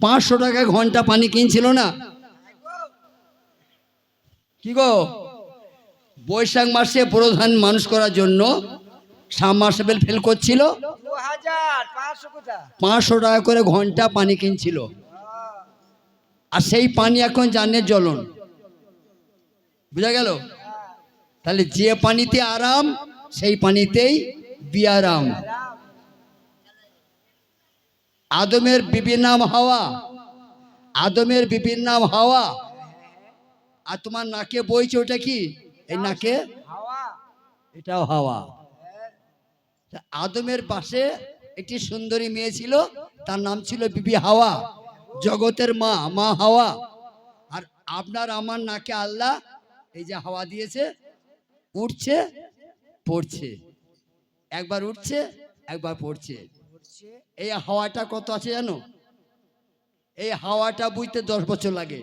পাঁচশো টাকা ঘণ্টা পানি কিনছিল না? কি গো? বৈশাখ মাসে প্রধান মানুষ করার জন্য সাবমার্সেবল ফেল করছিল? পাঁচশো টাকা করে ঘণ্টা পানি কিনছিল। আর সেই পানি এখন জানের জ্বলন। বুঝা গেল? তাহলে যে পানিতে আরাম সেই পানিতেই বিয়ারাম। আদমের বিবির নাম হাওয়া। আদমের বিবির নাম হাওয়া। আর তোমার নাকে বইছে ওটা কি? এই নাকে? এটাও হাওয়া। আদমের পাশে একটি সুন্দরী মেয়ে ছিল তার নাম ছিল বিবি হাওয়া। জগতের মা মা হাওয়া। আর আপনার আমার নাকে আল্লাহ এই যে হাওয়া দিয়েছে উঠছে পড়ছে। একবার উঠছে একবার পড়ছে। এই হাওয়াটা কত আছে জানো? এই হাওয়াটা বুঝতে দশ বছর লাগে।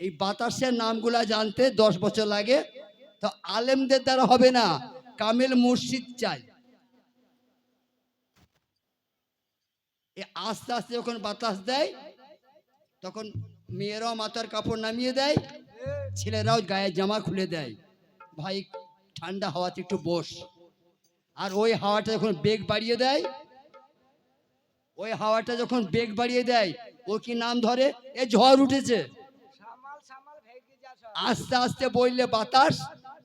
এই বাতাসের নামগুলা জানতে দশ বছর লাগে। তো আলেমদের দ্বারা হবে না, কামেল মুর্শিদ চাই। আস্তে আস্তে যখন বাতাস দেয়, তখন মেয়েরাও মাথার কাপড় নামিয়ে দেয়, ছেলেরাও গায়ে জামা খুলে দেয়। ভাই, ঠান্ডা হাওয়াতে একটু বস। আর ওই হাওয়াটা যখন বেগ বাড়িয়ে দেয় ওই হাওয়াটা যখন বেগ বাড়িয়ে দেয় ও কি নাম ধরে? এ ঝড় উঠেছে। আস্তে আস্তে বইলে বাতাস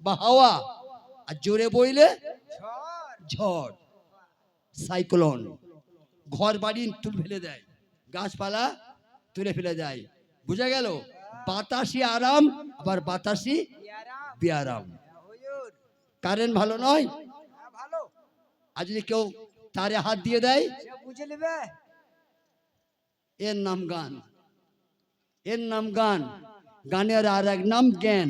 বা হাওয়া আর জোরে বইলে ঝড়। সাইক্লোন। ঘর বাড়ি তুলে ফেলে দেয় গাছপালা তুলে ফেলে দেয়। বুঝা গেল? বাতাসি আরাম আবার বাতাসি বিয়ারাম কারেন্ট ভালো নয়? হ্যাঁ আর যদি কেউ তারে হাত দিয়ে দেয়। বুঝে নেবে। এর নাম গান। এর নাম গান। গানের আর এক নাম জ্ঞান।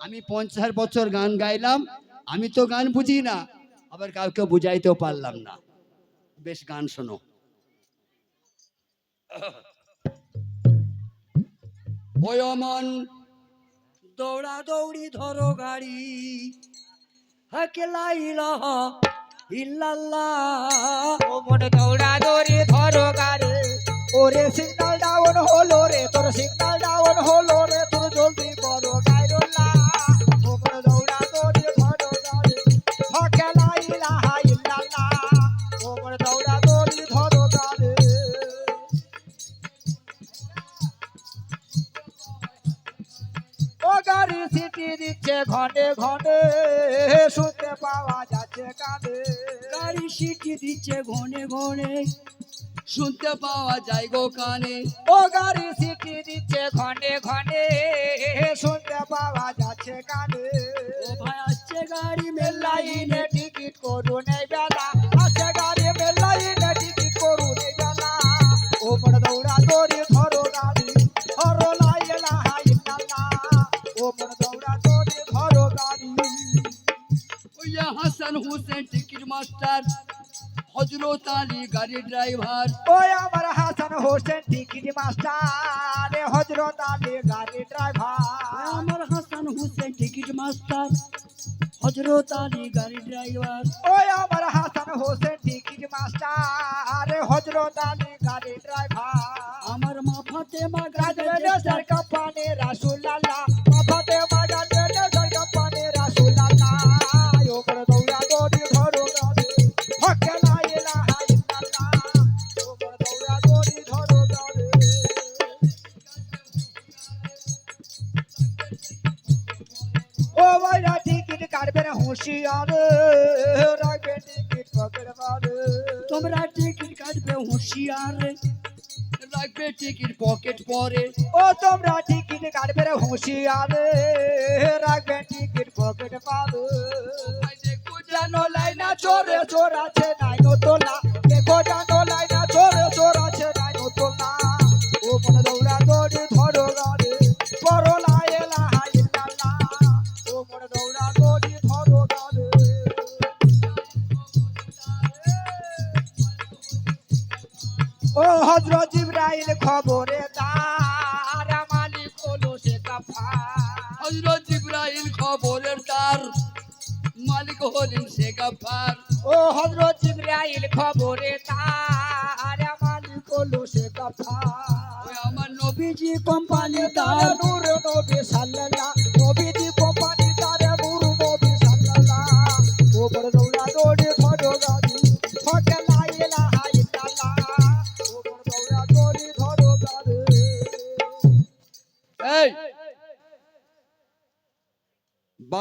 আমি পঞ্চাশ বছর গান গাইলাম। আমি তো গান বুঝি না। আবার কাউকে বুঝাইতেও পারলাম না। বেশ গান শোনো। ওই অমন দৌড়া দৌড়ি ধরো গাড়ি। হাকেলা ইলাহা ইল্লাল্লাহ। ও মনে দৌড়া দৌড়ি ধরো গাড়ি। ওরে সিগন্যাল ডাউন হলো রে, তোর সিগন্যাল ডাউন গাড়ি দিচ্ছে ঘটে ঘটে শুনতে পাওয়া যাচ্ছে কানে। গাড়ি সিটি দিচ্ছে ঘনে ঘনে শুনতে পাওয়া যায় গো কানে। ও গাড়ি সিটি দিচ্ছে ঘনে ঘনে শুনতে পাওয়া যাচ্ছে কানে। হজরত আলী গাড়ি ড্রাইভার ওই আমার হাসান হোসেন টিকিট মাস্টার হজরত আলী গাড়ি ড্রাইভার আমার হাসান হোসেন টিকিট মাস্টার হজরত আলী গাড়ি ড্রাইভার ওই আমার হাসান হোসেন টিকিট মাস্টার হজরত আলী গাড়ি ড্রাইভার আমার মা ফাতেমা গ্রাজুয়েটার কোম্পানি রাসুলাল্লাহ মাথাতে কাটবে রে রাখবে টিকিট পকেট পাবে। জানো লাইনা চোরে চোর আছে নাই তোলা দেখো জানো লাইনা চোরে চোর আছে নাই তোলা ও মনে দৌড়া দৌড়ি ধরো গাড়ি করো লাইলা হাইলা ও মনে দৌড়া দৌড়ি ধরো গাড়ি। ও হজরত ইব্রাহিম খবরে তার হজরত ইব্রাহিম খবরের তার মালিক হলেন সে গাফার। ও হজরত ইব্রাহিম খবরে তার মালিক হলো সে গাফার। আমার নবীজি কোম্পানি তার নূর নবী সাল্লাল্লাহ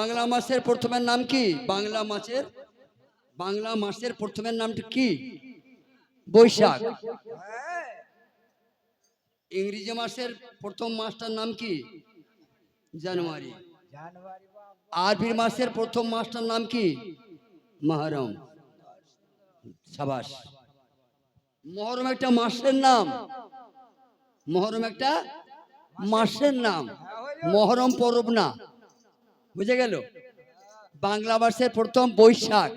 বাংলা মাসের প্রথমের নাম কি? বাংলা মাসের বাংলা মাসের প্রথমের নামটা কি? বৈশাখ। ইংরেজি মাসের প্রথম মাসটার নাম কি? জানুয়ারি। জানুয়ারি আরবি মাসের প্রথম মাসটার নাম কি? মহরম। সাবাস। মহরম একটা মাসের নাম। মহরম একটা মাসের নাম। মহরম পরব না। বুঝে গেল? বাংলা মাসের প্রথম বৈশাখ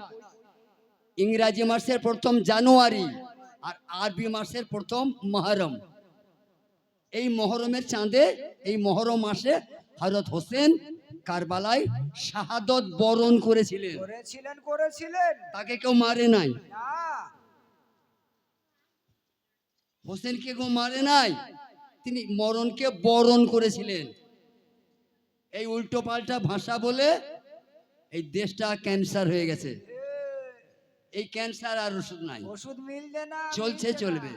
ইংরাজি মাসের প্রথম জানুয়ারি আর আরবি মাসের প্রথম মহরম। এই মহরমের চাঁদে এই মহরম মাসে হজরত হোসেন কারবালায় শাহাদত বরণ করেছিলেন। করেছিলেন করেছিলেন। তাকে কেউ মারে নাই। হোসেনকে কেউ মারে নাই। তিনি মরণকে বরণ করেছিলেন। এই উল্টো পাল্টা ভাষা বলে এই দেশটা ক্যান্সার হয়ে গেছে। এই ক্যান্সার আর ওষুধ নাই। ওষুধ মিলবে না চলছে চলবে।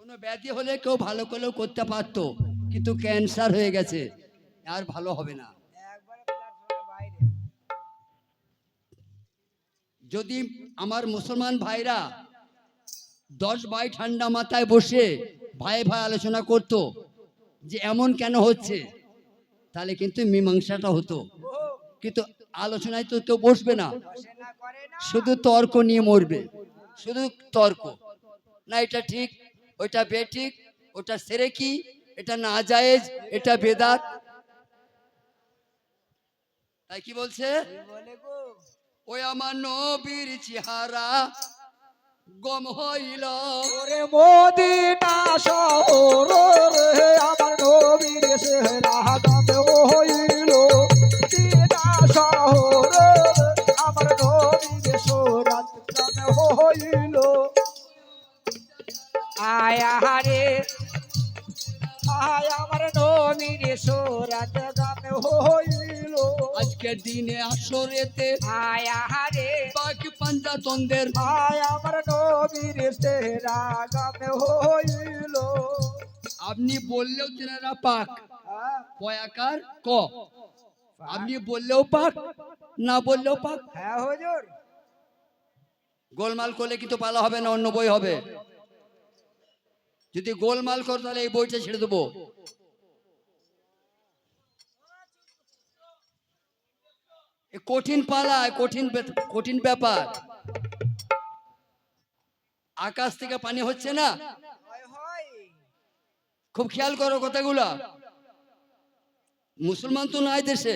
কোনো ব্যাধি হলে কেউ ভালো করলেও করতে পারতো কিন্তু ক্যান্সার হয়ে গেছে আর ভালো হবে না। বাইরে। যদি আমার মুসলমান ভাইরা দশ বাই ঠান্ডা মাথায় বসে ভাই ভাই আলোচনা করত যে এমন কেন হচ্ছে তাহলে কিন্তু মীমাংসাটা হতো। কিন্তু আলোচনায় তো কেউ বসবে না। শুধু তর্ক নিয়ে মরবে। শুধু তর্ক। না এটা ঠিক ওইটা বেঠিক ওটা সেরে কি এটা না জায়েজ এটা বেদাত। তাই কি বলছে? ওই আমার নবীর চেহারা। গম হইল। ওরে মোদিটা শহর রে, আমার নবীর সেহরা গাবে হইল। দিনা শহর রে, আমার নবীর সোরাত গাবে হইল। আয়া রে আয় আমার নবীর সোরাত গাবে হইল। আজকের দিনে আসরেতে আয়া রে বাকি পাঞ্জাতনদের আয় আমার নবীর সেহরা গাবে হইল। আপনি বললেও তেনারা পাক। হ্যাঁ। পয়াকার ক। আপনি বললেও পাক না বললেও পাক। হ্যাঁ হুজুর। গোলমাল করলে কিন্তু পালা হবে না অন্য বই হবে? যদি গোলমাল কর, তাহলে এই বইটা ছেড়ে দেবো। কঠিন পালা কঠিন কঠিন ব্যাপার। আকাশ থেকে পানি হচ্ছে না? খুব খেয়াল করো কথাগুলা। মুসলমান তো নাই দেশে।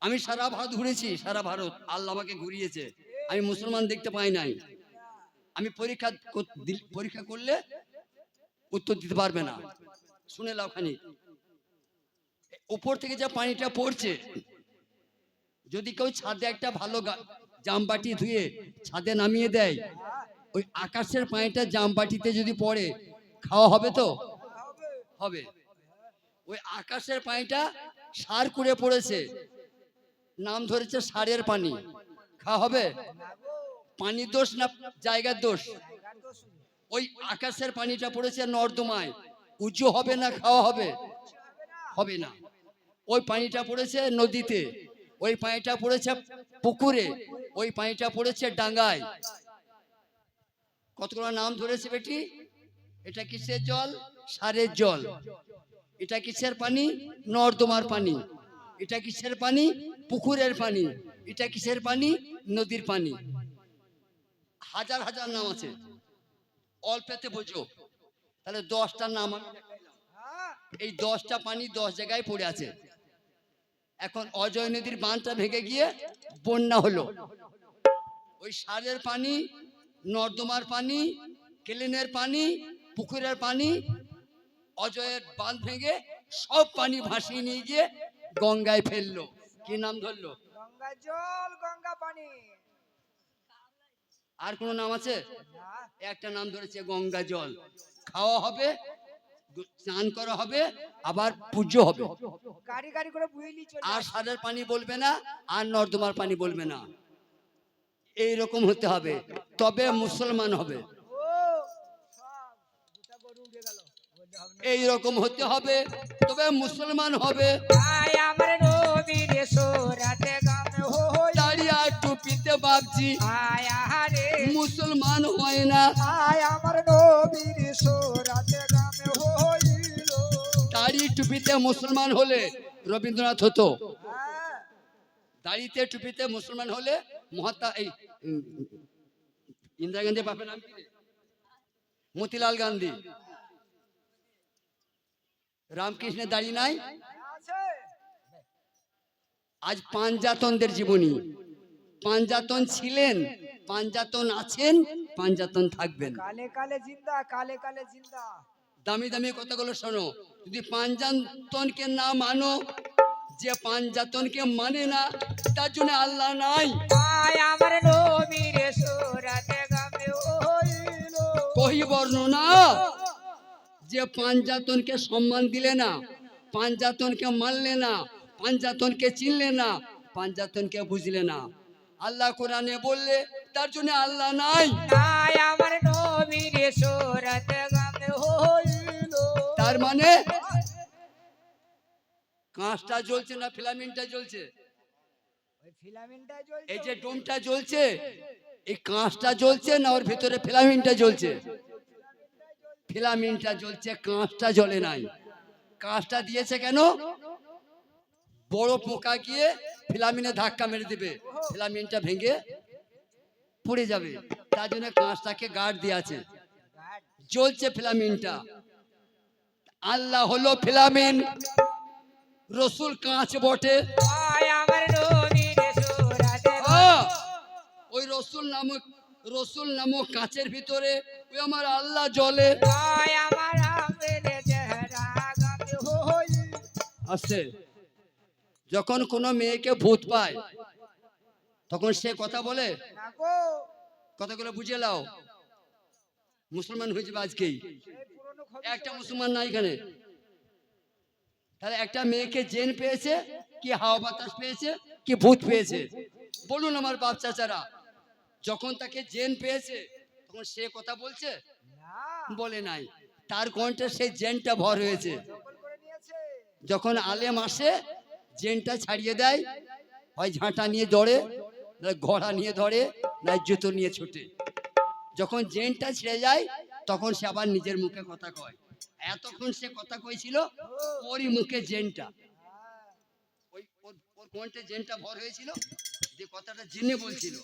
আমি সারা ভারত ঘুরেছি, সারা ভারত। আল্লাহ আমাকে ঘুরিয়েছে। আমি মুসলমান দেখতে পাই নাই। আমি পরীক্ষা পরীক্ষা করলে উত্তর দিতে পারবে না। শুনে লাও খানি উপর থেকে যা পানিটা পড়ছে, যদি কেউ ছাদে একটা ভালো জামবাটি ধুয়ে ছাদে নামিয়ে দেয়, ওই আকাশের পানিটা জামবাটিতে যদি পড়ে, খাওয়া হবে তো? হবে। ওই আকাশের পানিটা সার করে পড়েছে, নাম ধরেছে সারের পানি। খাওয়া হবে? না গো পানির দোষ না জায়গার দোষ। ওই আকাশের পানিটা পড়েছে নর্দমায়। উঁচু হবে না, খাওয়া হবে? হবে না। ওই পানিটা পড়েছে নদীতে। ওই পানিটা পড়েছে পুকুরে। ওই পানিটা পড়েছে ডাঙ্গায়। কতগুলো নাম ধরেছে বেটি? এটা কিসের জল? সারের জল। এটা কিসের পানি? নর্দমার পানি। এটা কিসের পানি? পুকুরের পানি। এটা কিসের পানি? নদীর পানি। হাজার হাজার নাম আছে। অল্পেতে বোঝো। তাহলে দশটা নাম এই দশটা পানি দশ জায়গায় পড়ে আছে। এখন অজয় নদীর বাঁধটা ভেঙে গিয়ে বন্যা হলো। ওই সারের পানি, নর্দমার পানি, কেলেনের পানি, পুকুরের পানি, অজয়ের বাঁধ ভেঙে সব পানি ভাসিয়ে নিয়ে গিয়ে গঙ্গায় ফেলল। কি নাম ধরলো? গঙ্গা জল, গঙ্গা পানি। আর কোনো নাম আছে? একটা নাম ধরেছে গঙ্গা জল। খাওয়া হবে স্নান করা হবে আবার পুজো হবে। গাড়ি গাড়ি করে আর সাদের পানি বলবে না আর নর্দমার পানি বলবে না। এই রকম হতে হবে। তবে মুসলমান হবে। এই রকম হতে হবে। তবে মুসলমান হবে। আয় আমার নবীর সোরাতে গামে হই দাঁড়িয়ে টুপিতে বাপজি। মুসলমান হয় না। আয় আমার নবীর সোরাতে গামে হইল। দাড়ি টুপিতে মুসলমান হলে রবীন্দ্রনাথ হতো। দাড়িতে টুপিতে মুসলমান হলে মহাত্মা এই ইন্দিরা গান্ধী বাপের নাম কি মতিলাল গান্ধী। রামকৃষ্ণের দাড়ি নাই? আজ পাঞ্জাতনদের জীবনী। পাঞ্জাতন ছিলেন পাঞ্জাতন আছেন পাঞ্জাতন থাকবেন। কালে কালে জিন্দা কালে কালে জিন্দা। দামি দামি কথাগুলো শোনো। যদি পাঞ্জাতনকে না মানো যে পাঞ্জাতনকে মানে না তার জন্য আল্লাহ নাই। আমার নবীর সোরাতে গামে হইল। কহি বর্ণনা যে পাঞ্জাতনকে সম্মান দিলে না পাঞ্জাতনকে মানলে না পাঞ্জাতনকে চিনলে না পাঞ্জাতনকে বুঝলে না। আল্লাহ কোরআনে বললে তার জন্য আল্লাহ নাই। আমার নবীর সোরাতে তার মানে কাঁচটা জ্বলছে না ফিলামিনটা জ্বলছে। এই যে ডোমটা জ্বলছে এই কাঁচটা জ্বলছে না ওর ভিতরে ফিলামিনটা জ্বলছে? ফিলামিনটা জ্বলছে কাঁচটা জ্বলে নাই। কাঁচটা দিয়েছে কেন? বড় পোকা গিয়ে ফিলামিনে ধাক্কা মেরে দেবে। ফিলামিনটা ভেঙে পড়ে যাবে। তার জন্য কাঁচটাকে গার্ড দিয়ে আছে। জ্বলছে ফিলামেন্টটা আল্লাহ হলো ফিলামিন। রসুল কাঁচ বটে। আহ! ওই রসুল নামক রসুল নামক কাঁচের ভিতরে ওই আমার আল্লাহ জলে আসছে। যখন কোনো মেয়েকে ভূত পায় তখন সে কথা বলে কথাগুলো বুঝে লাও মুসলমান হয়ে যাবে আজকেই? একটা মুসলমান নাই এখানে। তাহলে একটা মেয়েকে জেন পেয়েছে কি হাওয়া বাতাস পেয়েছে কি ভূত পেয়েছে? বলুন আমার বাপ চাচারা। যখন তাকে জেন পেয়েছে তখন সে কথা বলছে? বলে নাই। তার কণ্ঠে সেই জেনটা ভর হয়েছে। যখন আলেম আসে জেনটা ছাড়িয়ে দেয়। হয় ঝাঁটা নিয়ে দৌড়ে, না ঘোড়া নিয়ে ধরে না জুতো নিয়ে ছুটে। যখন জেনটা ছেড়ে যায়, তখন সে আবার নিজের মুখে কথা কয়। এতক্ষণ সে কথা কইছিল, ওরই মুখে জেনটা ওই ওর- কণ্ঠে জেনটা ভর হয়েছিল, যে কথাটা জেনে বলছিল।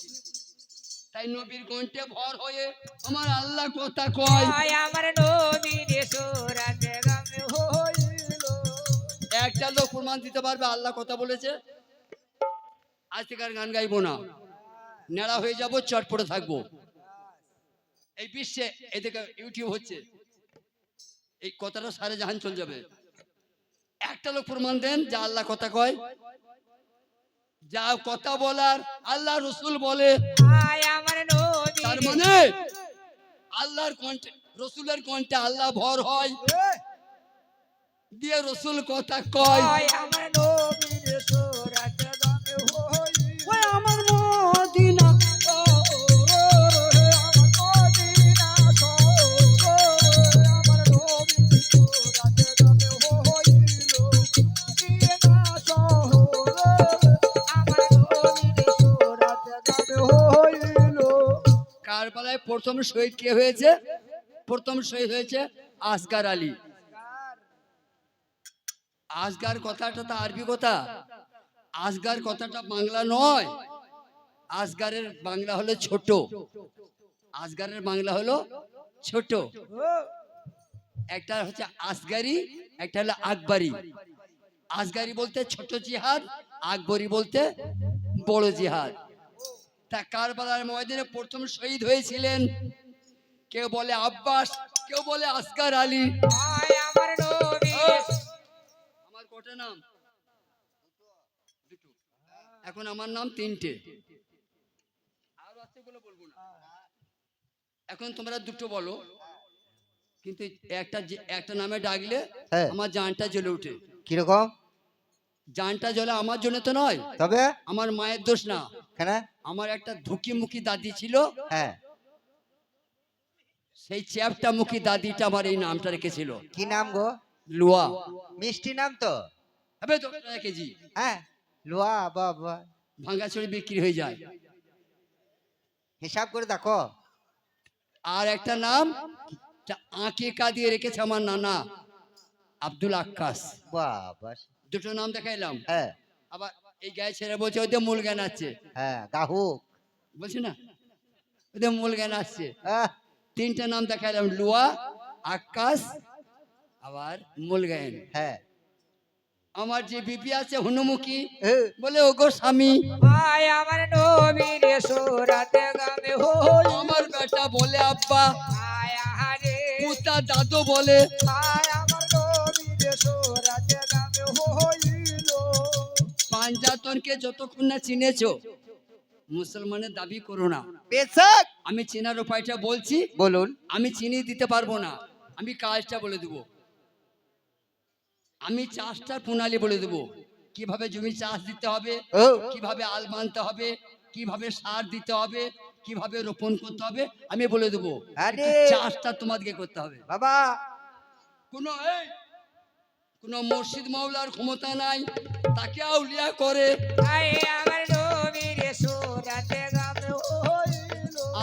তাই নবীর কণ্ঠে ভর হয়ে আমার আল্লাহ কথা কয়। আমার নবীর প্রমাণ দিতে পারবে? আল্লাহ কথা বলেছে। আজ থেকে আর গান গাইবো না। নেড়া হয়ে যাব চট পড়ে থাকব। এই বিশ্বে এদিকে ইউটিউব হচ্ছে। এই কথাটা সারে জাহান চলে যাবে। একটা লোক প্রমাণ দেন যা আল্লাহ কথা কয়। যা কথা বলার আল্লাহ রসুল বলে। তার মানে আল্লাহর কণ্ঠে রসুলের কণ্ঠে আল্লাহ ভর হয়। দিয়ে রসুল কথা কয়। আয় আমার নবীর সোরাতে গামে হইল ওই আমার মদিনা। ও রে আমার মদিনা সো আমার নবীর সোরাতে গামে হইল মদিনা শহর আমার নবীর সোরাতে গামে হইল কারবালায় প্রথম শহীদ কে হয়েছে? প্রথম শহীদ হয়েছে আসগার আলী। আসগার কথাটা তো আরবি কথা। আসগার কথাটা বাংলা নয়। আসগারের বাংলা হলো ছোট। আসগারের বাংলা হলো ছোট। একটা হচ্ছে আসগারি একটা হলো আকবরি। আসগারি বলতে ছোট জিহাদ আকবরি বলতে বড় জিহাদ। তা কারবালার ময়দানে প্রথম শহীদ হয়েছিলেন। কেউ বলে আব্বাস কেউ বলে আসগার আলী। আমার নবীর আমার কটা নাম? দুটো। এখন আমার নাম তিনটে। আর আছে বলে বলব না। এখন তোমরা দুটো বলো। কিন্তু একটা একটা নামে ডাকলে হ্যাঁ। আমার জানটা জ্বলে ওঠে কীরকম? জানটা জ্বলে আমার জন্য তো নয়। তবে? আমার মায়ের দোষ না। কেন? আমার একটা ধুকি মুখী দাদি ছিল। হ্যাঁ। সেই চ্যাপটা মুখী দাদিটা আমার এই নামটা রেখেছিল। কি নাম গো? লুয়া। মিষ্টি নাম তো? হবে দশ টাকা কেজি। হ্যাঁ। লোয়া বাবা ভাঙ্গাছড়ি বিক্রি হয়ে যায়। হিসাব করে দেখো। আর একটা নাম আঁকিকা দিয়ে রেখেছে আমার নানা আব্দুল আক্কাস। বাবা। দুটো নাম দেখাইলাম। হ্যাঁ। আবার এই গায়ে ছেড়ে বলছে ওদের মূল জ্ঞান আছে। হ্যাঁ গাহুক। বলছি না? ওদের মূল জ্ঞান আসছে তিনটা নাম দেখাইলাম লুয়া আকাশ আবার মূল জ্ঞান হ্যাঁ। আমার যে বিপি আছে হনুমুখী বলে ওগো স্বামী আয় আমার নবীর সুরাতে গামে হই। আমার বেটা বলে আব্বা আয় আহারে। পুতা দাদু বলে আয় আমার নবীর সুরাতে গামে হইল। পাঞ্জাতনকে যতক্ষণ না চিনেছো মুসলমানের দাবি করো না। পেশাক আমি চেনার উপায়টা বলছি বলুন। আমি চিনি দিতে পারব না। আমি কাজটা বলে দেবো। আমি চাষটার প্রণালী বলে দেবো। কীভাবে জমি চাষ দিতে হবে কীভাবে আল বানতে হবে কীভাবে সার দিতে হবে কীভাবে রোপণ করতে হবে আমি বলে দেবো। চাষটা তোমাদেরকে করতে হবে। বাবা। কোনো কোনো মসজিদ মাওলার ক্ষমতা নাই তাকে আউলিয়া করে।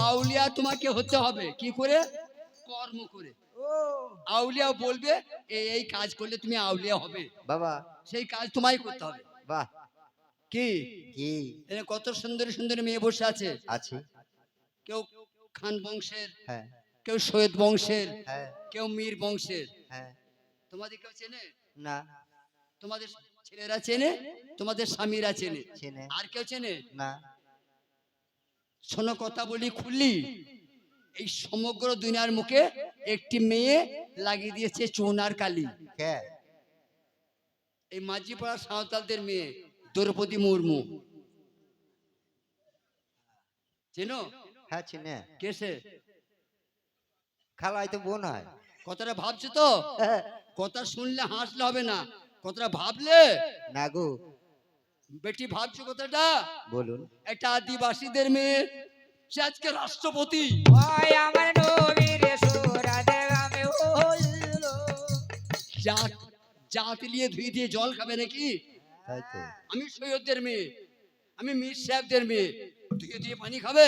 আউলিয়া তোমাকে হতে হবে। কি করে? কর্ম করে। আউলিয়া বলবে এই কাজ করলে তুমি আউলিয়া হবে। বাবা। সেই কাজ তোমায় করতে হবে। বাহ। কি? কি? কত সুন্দরী সুন্দরী মেয়ে বসে আছে। আছে। কেউ খান বংশের হ্যাঁ। কেউ সৈয়দ বংশের হ্যাঁ। কেউ মীর বংশের। হ্যাঁ। তোমাদের কেউ চেনে? না। তোমাদের ছেলেরা চেনে? তোমাদের স্বামীরা চেনে? চেনে। আর কেউ চেনে? না। শোনো কথা বলি খুললি। এই সমগ্র দুনিয়ার মুখে একটি মেয়ে লাগিয়ে দিয়েছে চুনার কালি। এই মাঝিপাড়া সাঁওতালদের মেয়ে দ্রৌপদী মুর্মু। চেনো? হ্যাঁ চিনে। কেসে খালাই তো বোন হয়। কথাটা ভাবছ তো। কথা শুনলে হাসলে হবে না। কথাটা ভাবলে? না গো। বেটি ভাবছ কথাটা? বলুন। একটা আদিবাসীদের মেয়ে সে আজকে রাষ্ট্রপতি। ধুয়ে দিয়ে জল খাবে নাকি? আমি সৈয়দদের মেয়ে আমি মীর সাহেবদের মেয়ে। ধুয়ে দিয়ে পানি খাবে?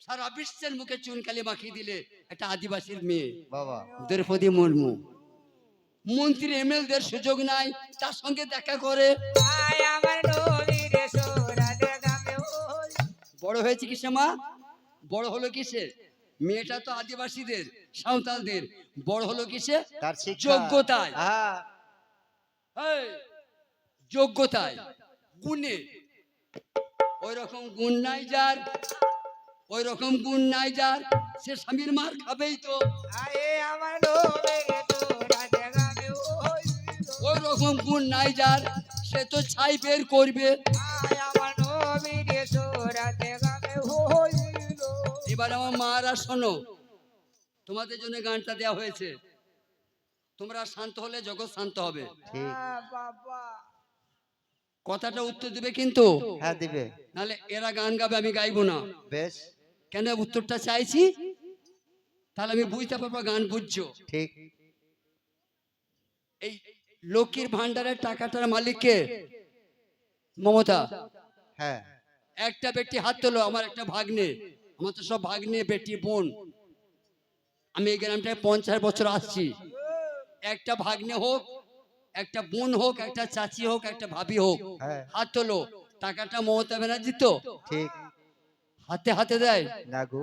সারা বিশ্বের মুখে চুনকালি মাখিয়ে দিলে একটা আদিবাসীর মেয়ে। বাবা। দ্রৌপদী মুর্মু। মন্ত্রী এমএলদের সুযোগ নাই তার সঙ্গে দেখা করে। আমার বড় হয়েছে কিসে মা? বড় হলো কিসে মেয়েটা তো আদিবাসীদের সাঁওতালদের। বড় হলো কিসে তার যোগ্যতায়। যোগ্যতায়। গুণে। ওই রকম গুণ নাই যার ওই রকম গুণ নাই যার। সে স্বামীর মার খাবেই তো। ওই রকম গুণ নাই যার সে তো ছাই বের করবে। এবার আমার মারা শোনো তোমাদের জন্য গানটা দেওয়া হয়েছে। তোমরা শান্ত হলে জগৎ শান্ত হবে। কথাটা উত্তর দেবে কিন্তু? হ্যাঁ দিবে। নালে এরা গান গাবে আমি গাইবো না। বেশ। কেন উত্তরটা চাইছি? তাহলে আমি বুঝতে পারব গান বুঝছ। ঠিক। এই লক্ষ্মীর ভান্ডারের টাকাটার মালিককে মমতা। হ্যাঁ। একটা বেটি হাত তোলো আমার একটা ভাগ্নে। আমার তো সব ভাগ্নে বেটি বোন। আমি এই গ্রামটায় পঞ্চাশ বছর আসছি। একটা ভাগ্নে হোক একটা বোন হোক একটা চাচি হোক একটা ভাবি হোক হ্যাঁ। হাত তোলো। টাকাটা মমতা ব্যানার্জি তো। ঠিক। হাতে হাতে দেয়। না গো।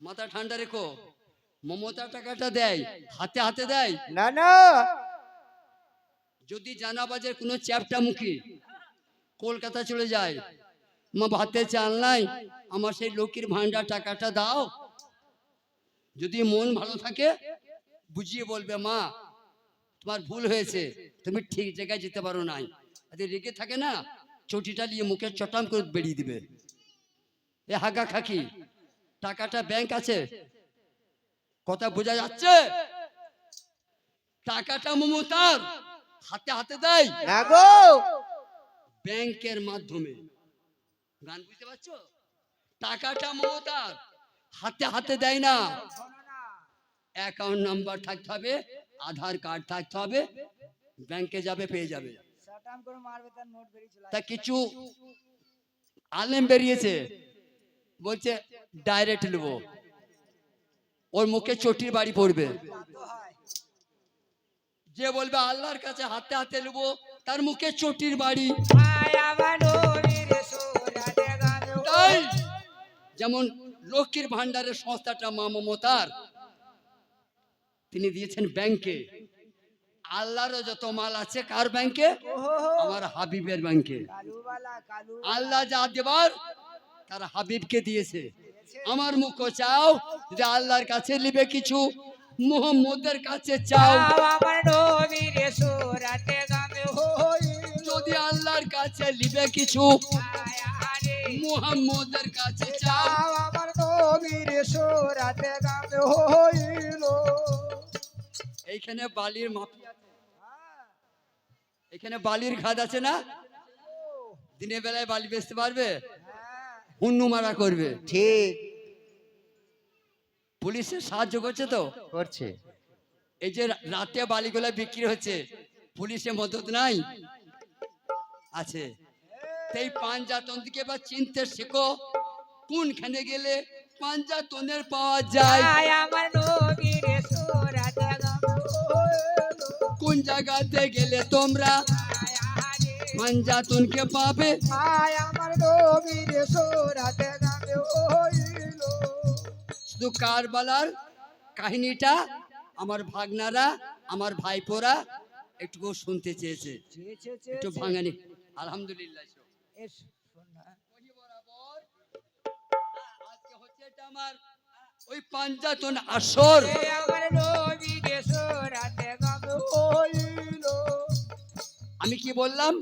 মাথা ঠান্ডা রেখো। মমতা টাকাটা দেয়। হাতে হাতে দেয়। না না। যদি জানাবাজের কোনো চ্যাপটা মুখী কলকাতা চলে যায়। মা ভাতে চাল নাই, আমার সেই লক্ষ্মীর ভান্ডার টাকাটা দাও। যদি মন ভালো থাকে, বুঝিয়ে বলবে, মা, তোমার ভুল হয়েছে, তুমি ঠিক জায়গায় যেতে পারো নাই। রেগে থাকে না, চটিটা নিয়ে মুখে চটাম করে বেরিয়ে দিবে। এ হাগা খাকি, টাকাটা ব্যাংক আছে? কথা বোঝা যাচ্ছে? টাকাটা মমতার হাতে হাতে দেয়। গো। ব্যাংকের মাধ্যমে। গান বুঝতে পারছ? টাকাটা মমতার। হাতে হাতে দেয় না। অ্যাকাউন্ট নাম্বার থাকতে হবে, আধার কার্ড থাকতে হবে, ব্যাংকে যাবে, পেয়ে যাবে। তা কিছু আলেম বেরিয়েছে, বলছে, ডাইরেক্ট নেব। ওর মুখে চটির বাড়ি পড়বে। যে বলবে আল্লাহর কাছে হাতে হাতে নেব তার মুখে চটির বাড়ি। তাই যেমন লক্ষ্মীর ভান্ডারের সংস্থাটা মা মমতার তিনি দিয়েছেন ব্যাংকে। আল্লাহরও যত মাল আছে কার ব্যাংকে? আমার হাবিবের ব্যাংকে। আল্লাহ যা দেবার তার হাবিবকে দিয়েছে। আমার মুখ চাও যে আল্লাহর কাছে নিবে কিছু মোহাম্মদের কাছে চাও। আমার নবীর সোরাতে গাবে হই যদি আল্লাহর কাছে নিবে কিছু মোহাম্মদের কাছে চাও। আমার নবীর সোরাতে গাবে হইল। এইখানে বালির মাফি আছে। এখানে বালির খাদ আছে না? দিনের বেলায় বালি বেচতে পারবে? হুন্নু মারা করবে। ঠিক। পুলিশের সাহায্য করছে তো? করছে। এই যে রাতে বালিগুলা বিক্রি হচ্ছে পুলিশের মদত নাই? আছে। সেই পাঞ্জাতন দিকে বা চিনতে শেখো কোনখানে গেলে পাঞ্জাতনের পাওয়া যায়? আমার কোন জায়গাতে গেলে তোমরা পাঞ্জাতনকে পাবে? আয় আমার নবীর সোরাতে গাবে হইল শুধু কারবালার কাহিনীটা আমার ভাগনারা আমার ভাইপোরা একটু শুনতে চেয়েছে। একটু ভাঙানি। আলহামদুলিল্লাহ আমার ওই পাঞ্জাতন আসর। আমি কি বললাম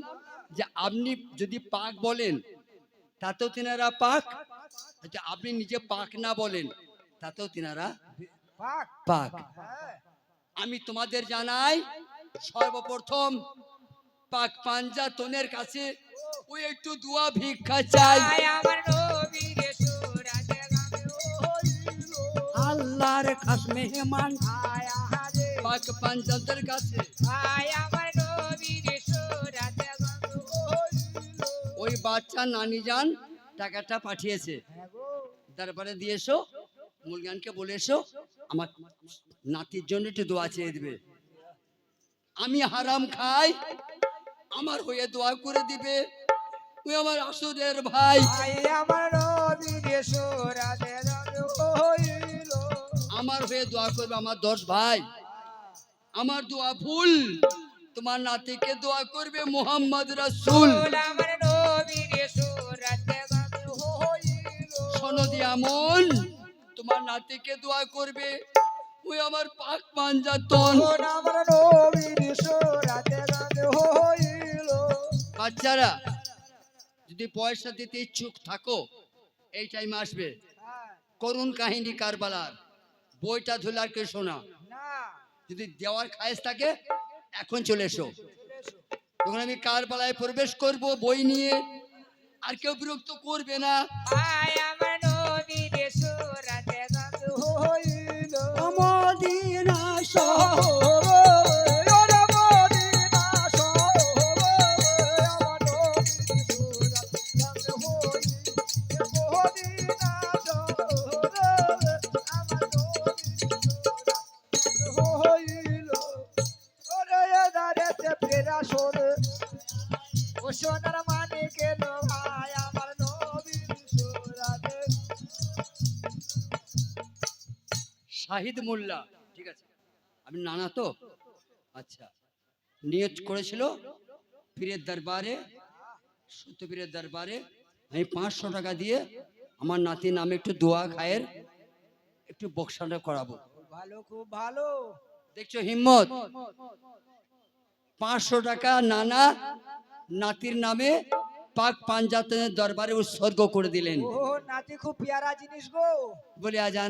যে আপনি যদি পাক বলেন তাতেও তিনারা পাক? আচ্ছা আপনি নিজে পাক না বলেন। তাতেও তিনারা পাক। পাক। হ্যাঁ। আমি তোমাদের জানাই সর্বপ্রথম পাক পাঞ্জাতনের কাছে ওই একটু দোয়া ভিক্ষা চাই। আয় আমার নবীর সোরাতে গাবে হইল আল্লাহর খাস মেহমান পাক পাঞ্জাতের কাছে। আয় আমার নবীর সোরাতে গাবে হইল ওই বাচ্চা নানি যান টাকাটা পাঠিয়েছে। হ্যাঁ তারপরে দিয়ে এসো মুরগানকে বলে এসো আমার নাতির জন্য একটু দোয়া চেয়ে দিবে। আমি হারাম খাই আমার হয়ে দোয়া করে দিবে। ওই আমার আসুরের ভাই। আমার আমার হয়ে দোয়া করবে আমার দশ ভাই। আমার দোয়া ফুল তোমার নাতিকে দোয়া করবে মোহাম্মদ রাসূল। আমার নবীর সোরাতে তোমার নাতিকে দোয়া করবে। ওই আমার পাক পাঞ্জাতন বাচ্চারা যদি পয়সা দিতে ইচ্ছুক থাকো এই টাইম আসবে। করুণ কাহিনী কারবালার। বইটা ধুলারকে শোনা যদি দেওয়ার খায়েস থাকে এখন চলে এসো। তখন আমি কারবালায় প্রবেশ করব বই নিয়ে আর কেউ বিরক্ত করবে না। শাহিদ মোল্লা। ঠিক আছে। আমি নানা তো? আচ্ছা। নিয়ত করেছিল পীরের দরবারে সত্য পীরের দরবারে। আমি পাঁচশো টাকা দিয়ে আমার নাতির নামে একটু দোয়া খায়ের একটু বক্সাটা করাবো। ভালো খুব ভালো। দেখছ হিম্মত? পাঁচশো টাকা নানা নাতির নামে পাক পাঞ্জাতনের দরবারে উৎসর্গ করে দিলেন। ও নাতি খুব পেয়ারা জিনিস গো। বলে আজান